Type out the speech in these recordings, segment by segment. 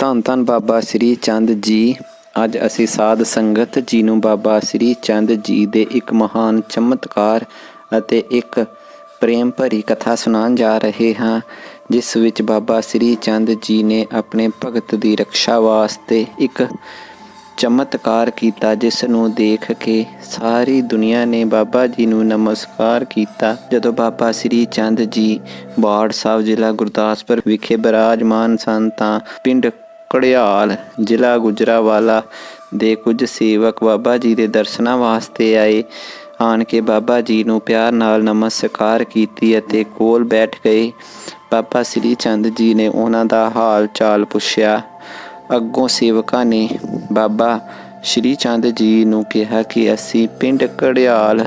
ਧੰਨ ਧੰਨ ਬਾਬਾ ਸ੍ਰੀ ਚੰਦ ਜੀ। ਅੱਜ ਅਸੀਂ ਸਾਧ ਸੰਗਤ ਜੀ ਨੂੰ ਬਾਬਾ ਸ੍ਰੀ ਚੰਦ ਜੀ ਦੇ ਇੱਕ ਮਹਾਨ ਚਮਤਕਾਰ ਅਤੇ ਇੱਕ ਪ੍ਰੇਮ ਭਰੀ ਕਥਾ ਸੁਣਾਉਣ ਜਾ ਰਹੇ ਹਾਂ, ਜਿਸ ਵਿੱਚ ਬਾਬਾ ਸ੍ਰੀ ਚੰਦ ਜੀ ਨੇ ਆਪਣੇ ਭਗਤ ਦੀ ਰੱਖਿਆ ਵਾਸਤੇ ਇੱਕ ਚਮਤਕਾਰ ਕੀਤਾ, ਜਿਸ ਨੂੰ ਦੇਖ ਕੇ ਸਾਰੀ ਦੁਨੀਆ ਨੇ ਬਾਬਾ ਜੀ ਨੂੰ ਨਮਸਕਾਰ ਕੀਤਾ। ਜਦੋਂ ਬਾਬਾ ਸ੍ਰੀ ਚੰਦ ਜੀ ਬਾੜ ਸਾਹਿਬ ਜ਼ਿਲ੍ਹਾ ਗੁਰਦਾਸਪੁਰ ਵਿਖੇ ਬਿਰਾਜਮਾਨ ਸਨ, ਤਾਂ ਪਿੰਡ ਕੜਿਆਲ ਜ਼ਿਲ੍ਹਾ ਗੁਜਰਾਵਾਲਾ ਦੇ ਕੁਝ ਸੇਵਕ ਬਾਬਾ ਜੀ ਦੇ ਦਰਸ਼ਨਾਂ ਵਾਸਤੇ ਆਏ। ਆਣ ਕੇ ਬਾਬਾ ਜੀ ਨੂੰ ਪਿਆਰ ਨਾਲ ਨਮਸਕਾਰ ਕੀਤੀ ਅਤੇ ਕੋਲ ਬੈਠ ਗਏ। ਬਾਬਾ ਸ੍ਰੀ ਚੰਦ ਜੀ ਨੇ ਉਹਨਾਂ ਦਾ ਹਾਲ ਚਾਲ ਪੁੱਛਿਆ। ਅੱਗੋਂ ਸੇਵਕਾਂ ਨੇ ਬਾਬਾ ਸ਼੍ਰੀ ਚੰਦ ਜੀ ਨੂੰ ਕਿਹਾ ਕਿ ਅਸੀਂ ਪਿੰਡ ਕੜਿਆਲ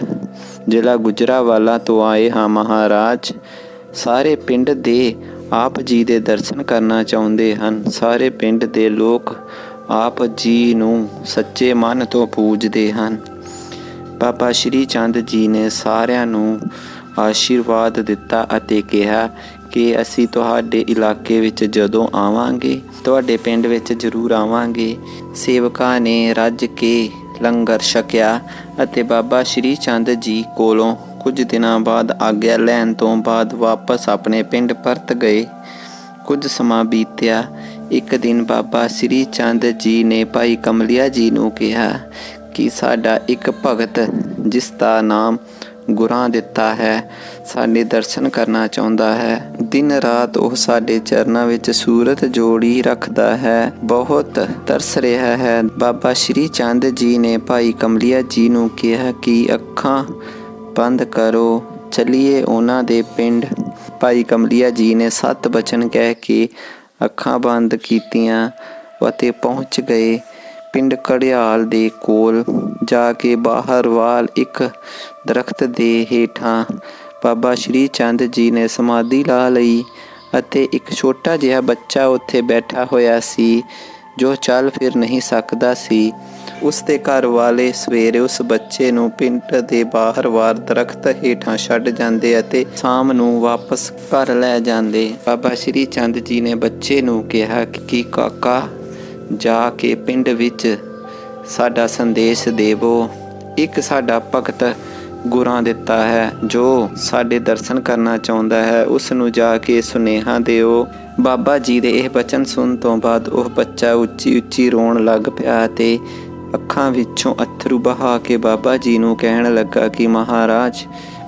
ਜ਼ਿਲ੍ਹਾ ਗੁਜਰਾਵਾਲਾ ਤੋਂ ਆਏ ਹਾਂ ਮਹਾਰਾਜ। ਸਾਰੇ ਪਿੰਡ ਦੇ ਆਪ ਜੀ ਦੇ ਦਰਸ਼ਨ ਕਰਨਾ ਚਾਹੁੰਦੇ ਹਨ। ਸਾਰੇ ਪਿੰਡ ਦੇ ਲੋਕ ਆਪ ਜੀ ਨੂੰ ਸੱਚੇ ਮਨ ਤੋਂ ਪੂਜਦੇ ਹਨ। ਬਾਬਾ ਸ਼੍ਰੀ ਚੰਦ ਜੀ ਨੇ ਸਾਰਿਆਂ ਨੂੰ ਆਸ਼ੀਰਵਾਦ ਦਿੱਤਾ ਅਤੇ ਕਿਹਾ ਕਿ ਅਸੀਂ ਤੁਹਾਡੇ ਇਲਾਕੇ ਵਿੱਚ ਜਦੋਂ ਆਵਾਂਗੇ, ਤੁਹਾਡੇ ਪਿੰਡ ਵਿੱਚ ਜ਼ਰੂਰ ਆਵਾਂਗੇ। ਸੇਵਕਾਂ ਨੇ ਰੱਜ ਕੇ ਲੰਗਰ ਛਕਿਆ ਅਤੇ ਬਾਬਾ ਸ਼੍ਰੀ ਚੰਦ ਜੀ ਕੋਲੋਂ ਕੁਝ ਦਿਨਾਂ ਬਾਅਦ ਆਗਿਆ ਲੈਣ ਤੋਂ ਬਾਅਦ ਵਾਪਸ ਆਪਣੇ ਪਿੰਡ ਪਰਤ ਗਏ। ਕੁਝ ਸਮਾਂ ਬੀਤਿਆ। ਇੱਕ ਦਿਨ ਬਾਬਾ ਸ਼੍ਰੀ ਚੰਦ ਜੀ ਨੇ ਭਾਈ ਕਮਲਿਆ ਜੀ ਨੂੰ ਕਿਹਾ ਕਿ ਸਾਡਾ ਇੱਕ ਭਗਤ, ਜਿਸ ਦਾ ਨਾਮ ਗੁਰਾਂ ਦਿੱਤਾ ਹੈ, ਸਾਡੇ ਦਰਸ਼ਨ ਕਰਨਾ ਚਾਹੁੰਦਾ ਹੈ। ਦਿਨ ਰਾਤ ਉਹ ਸਾਡੇ ਚਰਨਾਂ ਵਿੱਚ ਸੂਰਤ ਜੋੜੀ ਰੱਖਦਾ ਹੈ। ਬਹੁਤ ਤਰਸ ਰਿਹਾ ਹੈ। ਬਾਬਾ ਸ਼੍ਰੀ ਚੰਦ ਜੀ ਨੇ ਭਾਈ ਕਮਲਿਆ ਜੀ ਨੂੰ ਕਿਹਾ ਕਿ ਅੱਖਾਂ ਬੰਦ ਕਰੋ। ਚਲਿਏ ਉਹਨਾਂ ਦੇ ਪਿੰਡ। ਭਾਈ ਕਮਲਿਆ ਜੀ ਨੇ ਸੱਤ ਬਚਨ ਕਹਿ ਕੇ ਅੱਖਾਂ ਬੰਦ ਕੀਤੀਆਂ ਅਤੇ ਪਹੁੰਚ ਗਏ ਪਿੰਡ ਕੜਿਆਲ ਦੇ ਕੋਲ। ਜਾ ਕੇ ਬਾਹਰ ਵਾਲ ਇੱਕ ਦਰਖਤ ਦੇ ਹੇਠਾਂ ਬਾਬਾ ਸ਼੍ਰੀ ਚੰਦ ਜੀ ਨੇ ਸਮਾਧੀ ਲਾ ਲਈ ਅਤੇ ਇੱਕ ਛੋਟਾ ਜਿਹਾ ਬੱਚਾ ਉੱਥੇ ਬੈਠਾ ਹੋਇਆ ਸੀ, ਜੋ ਚੱਲ ਫਿਰ ਨਹੀਂ ਸਕਦਾ ਸੀ। ਉਸ ਦੇ ਘਰ ਵਾਲੇ ਸਵੇਰੇ ਉਸ ਬੱਚੇ ਨੂੰ ਪਿੰਡ ਦੇ ਬਾਹਰ ਵਾਰ ਦਰਖਤ ਹੇਠਾਂ ਛੱਡ ਜਾਂਦੇ ਅਤੇ ਸ਼ਾਮ ਨੂੰ ਵਾਪਸ ਘਰ ਲੈ ਜਾਂਦੇ। ਬਾਬਾ ਸ਼੍ਰੀ ਚੰਦ ਜੀ ਨੇ ਬੱਚੇ ਨੂੰ ਕਿਹਾ ਕਿ ਕਾਕਾ, ਜਾ ਕੇ ਪਿੰਡ ਵਿੱਚ ਸਾਡਾ ਸੰਦੇਸ਼ ਦੇਵੋ। ਇੱਕ ਸਾਡਾ ਭਗਤ ਗੁਰਾਂ ਦਿੱਤਾ ਹੈ, ਜੋ ਸਾਡੇ ਦਰਸ਼ਨ ਕਰਨਾ ਚਾਹੁੰਦਾ ਹੈ, ਉਸ ਨੂੰ ਜਾ ਕੇ ਸੁਨੇਹਾ ਦਿਓ। ਬਾਬਾ ਜੀ ਦੇ ਇਹ ਬਚਨ ਸੁਣ ਤੋਂ ਬਾਅਦ ਉਹ ਬੱਚਾ ਉੱਚੀ ਉੱਚੀ ਰੋਣ ਲੱਗ ਪਿਆ ਤੇ ਅੱਖਾਂ ਵਿੱਚੋਂ ਅਥਰੂ ਬਹਾ ਕੇ ਬਾਬਾ ਜੀ ਨੂੰ ਕਹਿਣ ਲੱਗਾ ਕਿ ਮਹਾਰਾਜ,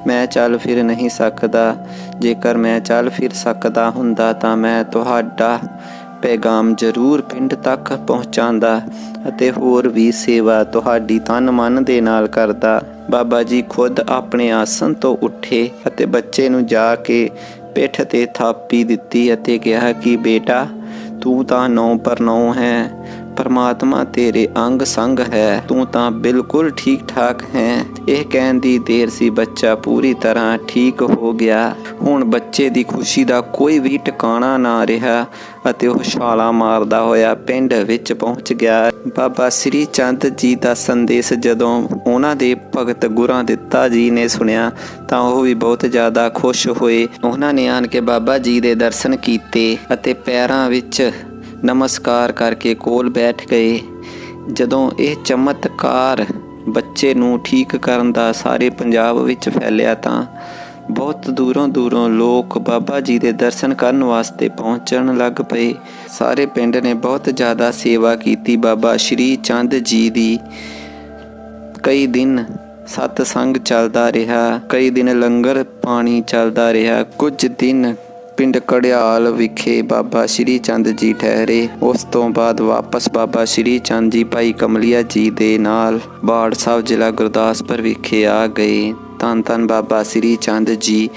ਮੈਂ ਚੱਲ ਫਿਰ ਨਹੀਂ ਸਕਦਾ। ਜੇਕਰ ਮੈਂ ਚੱਲ ਫਿਰ ਸਕਦਾ ਹੁੰਦਾ ਤਾਂ ਮੈਂ ਤੁਹਾਡਾ ਪੈਗਾਮ ਜ਼ਰੂਰ ਪਿੰਡ ਤੱਕ ਪਹੁੰਚਾਉਂਦਾ ਅਤੇ ਹੋਰ ਵੀ ਸੇਵਾ ਤੁਹਾਡੀ ਤਨ ਮਨ ਦੇ ਨਾਲ ਕਰਦਾ। ਬਾਬਾ ਜੀ ਖੁਦ ਆਪਣੇ ਆਸਨ ਤੋਂ ਉੱਠੇ ਅਤੇ ਬੱਚੇ ਨੂੰ ਜਾ ਕੇ ਪਿੱਠ ਤੇ ਥਾਪੀ ਦਿੱਤੀ ਅਤੇ ਕਿਹਾ ਕਿ ਬੇਟਾ, ਤੂੰ ਤਾਂ ਨੌ ਪਰ ਨੌ ਹੈ। ਪਰਮਾਤਮਾ ਤੇਰੇ ਅੰਗ ਸੰਗ ਹੈ, ਤੂੰ ਤਾਂ ਬਿਲਕੁਲ ਠੀਕ ਠਾਕ ਹੈ। ਇਹ ਕਹਿਣ ਦੀ ਦੇਰ ਸੀ ਬੱਚਾ ਪੂਰੀ ਤਰ੍ਹਾਂ ਠੀਕ ਹੋ ਗਿਆ। ਹੁਣ ਬੱਚੇ ਦੀ ਖੁਸ਼ੀ ਦਾ ਕੋਈ ਵੀ ਟਿਕਾਣਾ ਨਾ ਰਿਹਾ ਅਤੇ ਉਹ ਛਾਲਾ ਮਾਰਦਾ ਹੋਇਆ ਪਿੰਡ ਵਿੱਚ ਪਹੁੰਚ ਗਿਆ। ਬਾਬਾ ਸ੍ਰੀ ਚੰਦ ਜੀ ਦਾ ਸੰਦੇਸ਼ ਜਦੋਂ ਉਹਨਾਂ ਦੇ ਭਗਤ ਗੁਰਾਂ ਦਿੱਤਾ ਜੀ ਨੇ ਸੁਣਿਆ, ਤਾਂ ਉਹ ਵੀ ਬਹੁਤ ਜ਼ਿਆਦਾ ਖੁਸ਼ ਹੋਏ। ਉਹਨਾਂ ਨੇ ਆਣ ਕੇ ਬਾਬਾ ਜੀ ਦੇ ਦਰਸ਼ਨ ਕੀਤੇ ਅਤੇ ਪੈਰਾਂ ਵਿੱਚ ਨਮਸਕਾਰ ਕਰਕੇ ਕੋਲ ਬੈਠ ਗਏ। ਜਦੋਂ ਇਹ ਚਮਤਕਾਰ ਬੱਚੇ ਨੂੰ ਠੀਕ ਕਰਨ ਦਾ ਸਾਰੇ ਪੰਜਾਬ ਵਿੱਚ ਫੈਲਿਆ ਤਾਂ ਬਹੁਤ ਦੂਰੋਂ ਦੂਰੋਂ ਲੋਕ ਬਾਬਾ ਜੀ ਦੇ ਦਰਸ਼ਨ ਕਰਨ ਵਾਸਤੇ ਪਹੁੰਚਣ ਲੱਗ ਪਏ। ਸਾਰੇ ਪਿੰਡ ਨੇ ਬਹੁਤ ਜ਼ਿਆਦਾ ਸੇਵਾ ਕੀਤੀ। ਬਾਬਾ ਸ਼੍ਰੀ ਚੰਦ ਜੀ ਦੀ ਕਈ ਦਿਨ ਸਤ ਸੰਗ ਚੱਲਦਾ ਰਿਹਾ, ਕਈ ਦਿਨ ਲੰਗਰ ਪਾਣੀ ਚੱਲਦਾ ਰਿਹਾ, ਕੁਝ ਦਿਨ ਪਿੰਡ ਕੜਿਆਲ ਵਿਖੇ ਬਾਬਾ ਸ਼੍ਰੀ ਚੰਦ ਜੀ ਠਹਿਰੇ। ਉਸ ਤੋਂ ਬਾਅਦ ਵਾਪਸ ਬਾਬਾ ਸ਼੍ਰੀ ਚੰਦ ਜੀ ਭਾਈ ਕਮਲੀਆ ਜੀ ਦੇ ਨਾਲ ਬਾੜ ਸਾਹਿਬ ਜ਼ਿਲ੍ਹਾ ਗੁਰਦਾਸਪੁਰ ਵਿਖੇ ਆ ਗਏ। ਧੰਨ ਧੰਨ ਬਾਬਾ ਸ਼੍ਰੀ ਚੰਦ ਜੀ।